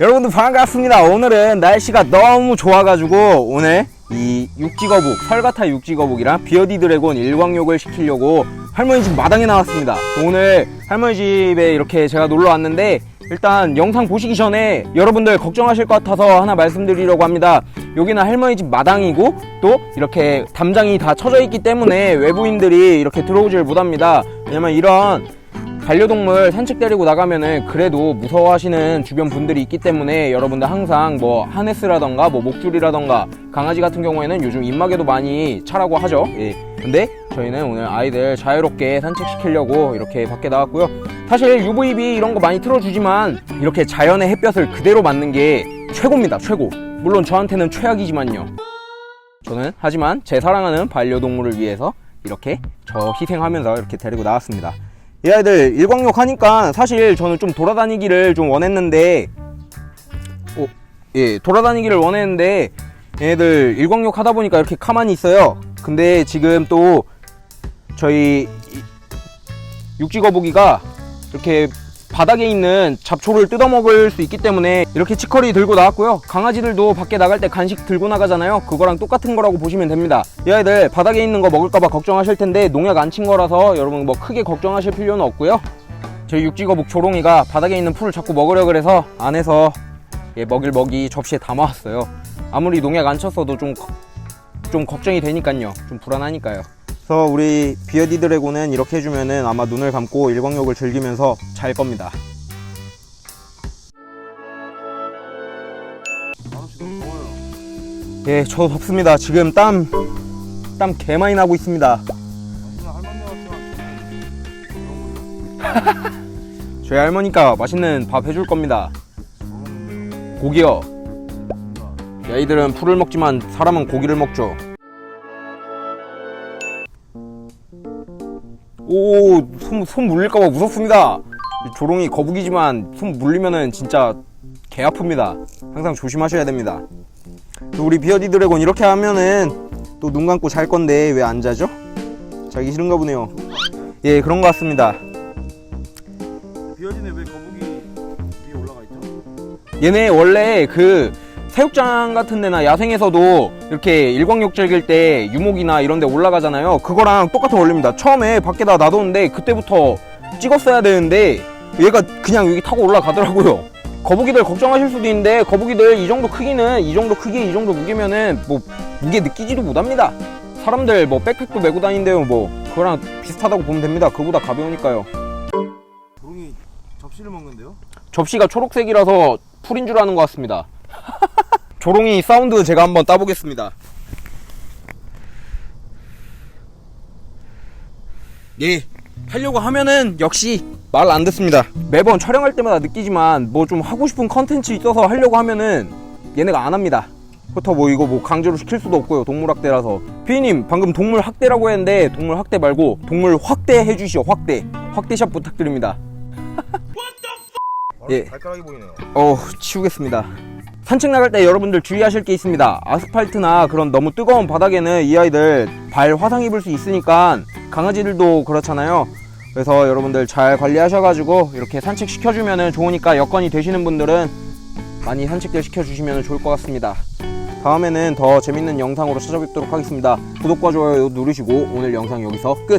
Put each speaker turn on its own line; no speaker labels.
여러분들 반갑습니다. 오늘은 날씨가 너무 좋아가지고 오늘 이 육지거북, 설가타 육지거북이랑 비어디 드래곤 일광욕을 시키려고 할머니 집 마당에 나왔습니다. 오늘 할머니 집에 이렇게 제가 놀러 왔는데 일단 영상 보시기 전에 여러분들 걱정하실 것 같아서 하나 말씀드리려고 합니다. 여기는 할머니 집 마당이고 또 이렇게 담장이 다 쳐져 있기 때문에 외부인들이 이렇게 들어오질 못합니다. 왜냐면 이런 반려동물 산책 데리고 나가면은 그래도 무서워하시는 주변 분들이 있기 때문에 여러분들 항상 뭐 하네스라던가 뭐 목줄이라던가 강아지 같은 경우에는 요즘 입마개도 많이 차라고 하죠. 예. 근데 저희는 오늘 아이들 자유롭게 산책시키려고 이렇게 밖에 나왔고요. 사실 UVB 이런 거 많이 틀어주지만 이렇게 자연의 햇볕을 그대로 맞는 게 최고입니다. 최고. 물론 저한테는 최악이지만요. 저는 하지만 제 사랑하는 반려동물을 위해서 이렇게 저 희생하면서 이렇게 데리고 나왔습니다. 이 아이들 일광욕 하니까 사실 저는 좀 돌아다니기를 좀 원했는데 어, 예 돌아다니기를 원했는데 얘네들 일광욕 하다 보니까 이렇게 가만히 있어요. 근데 지금 또 저희 이- 육지거북이가 이렇게 바닥에 있는 잡초를 뜯어먹을 수 있기 때문에 이렇게 치커리 들고 나왔고요. 강아지들도 밖에 나갈 때 간식 들고 나가잖아요. 그거랑 똑같은 거라고 보시면 됩니다. 이 아이들 바닥에 있는 거 먹을까봐 걱정하실 텐데 농약 안 친 거라서 여러분 뭐 크게 걱정하실 필요는 없고요. 저희 육지거북 조롱이가 바닥에 있는 풀을 자꾸 먹으려 그래서 안에서 예, 먹일 먹이 접시에 담아왔어요. 아무리 농약 안 쳤어도 좀, 거- 좀 걱정이 되니까요. 좀 불안하니까요. 그래서 우리 비어디 드래곤은 이렇게 해주면은 아마 눈을 감고 일광욕을 즐기면서 잘 겁니다. 예, 저 덥습니다. 지금 땀, 땀 개 많이 나고 있습니다. 저희 할머니가 맛있는 밥 해줄 겁니다. 고기요. 얘이들은 풀을 먹지만 사람은 고기를 먹죠. 오, 손, 손 물릴까봐 무섭습니다. 이 조롱이 거북이지만 손 물리면은 진짜 개 아픕니다. 항상 조심하셔야 됩니다. 또 우리 비어디 드래곤 이렇게 하면은 또 눈 감고 잘 건데 왜 안 자죠? 자기 싫은가 보네요. 예, 그런 것 같습니다.
비어지네 왜 거북이 위에 올라가 있죠?
얘네 원래 그 사육장 같은 데나 야생에서도 이렇게 일광욕 즐길 때 유목이나 이런 데 올라가잖아요. 그거랑 똑같은 원리입니다. 처음에 밖에다 놔뒀는데 그때부터 찍었어야 되는데 얘가 그냥 여기 타고 올라가더라고요. 거북이들 걱정하실 수도 있는데 거북이들 이 정도 크기는 이 정도 크기 이 정도 무게면은 뭐 무게 느끼지도 못합니다. 사람들 뭐 백팩도 메고 다닌대요 뭐 그거랑 비슷하다고 보면 됩니다. 그보다 가벼우니까요.
조롱이 접시를 먹는데요?
접시가 초록색이라서 풀인 줄 아는 것 같습니다. 조롱이 사운드 제가 한번 따보겠습니다. 예, 하려고 하면은 역시 말 안 듣습니다. 매번 촬영할 때마다 느끼지만 뭐 좀 하고 싶은 컨텐츠 있어서 하려고 하면은 얘네가 안 합니다. 그렇다고 뭐 이거 뭐 강제로 시킬 수도 없고요. 동물학대라서. 피디님 방금 동물 학대라고 했는데 동물 학대 말고 동물 확대 해 주시오. 확대. 확대샷 부탁드립니다.
아,
예.
발가락이 보이네요.
어 치우겠습니다. 산책 나갈 때 여러분들 주의하실 게 있습니다. 아스팔트나 그런 너무 뜨거운 바닥에는 이 아이들 발 화상 입을 수 있으니까 강아지들도 그렇잖아요. 그래서 여러분들 잘 관리하셔가지고 이렇게 산책 시켜주면 좋으니까 여건이 되시는 분들은 많이 산책들 시켜주시면 좋을 것 같습니다. 다음에는 더 재밌는 영상으로 찾아뵙도록 하겠습니다. 구독과 좋아요 누르시고 오늘 영상 여기서 끝!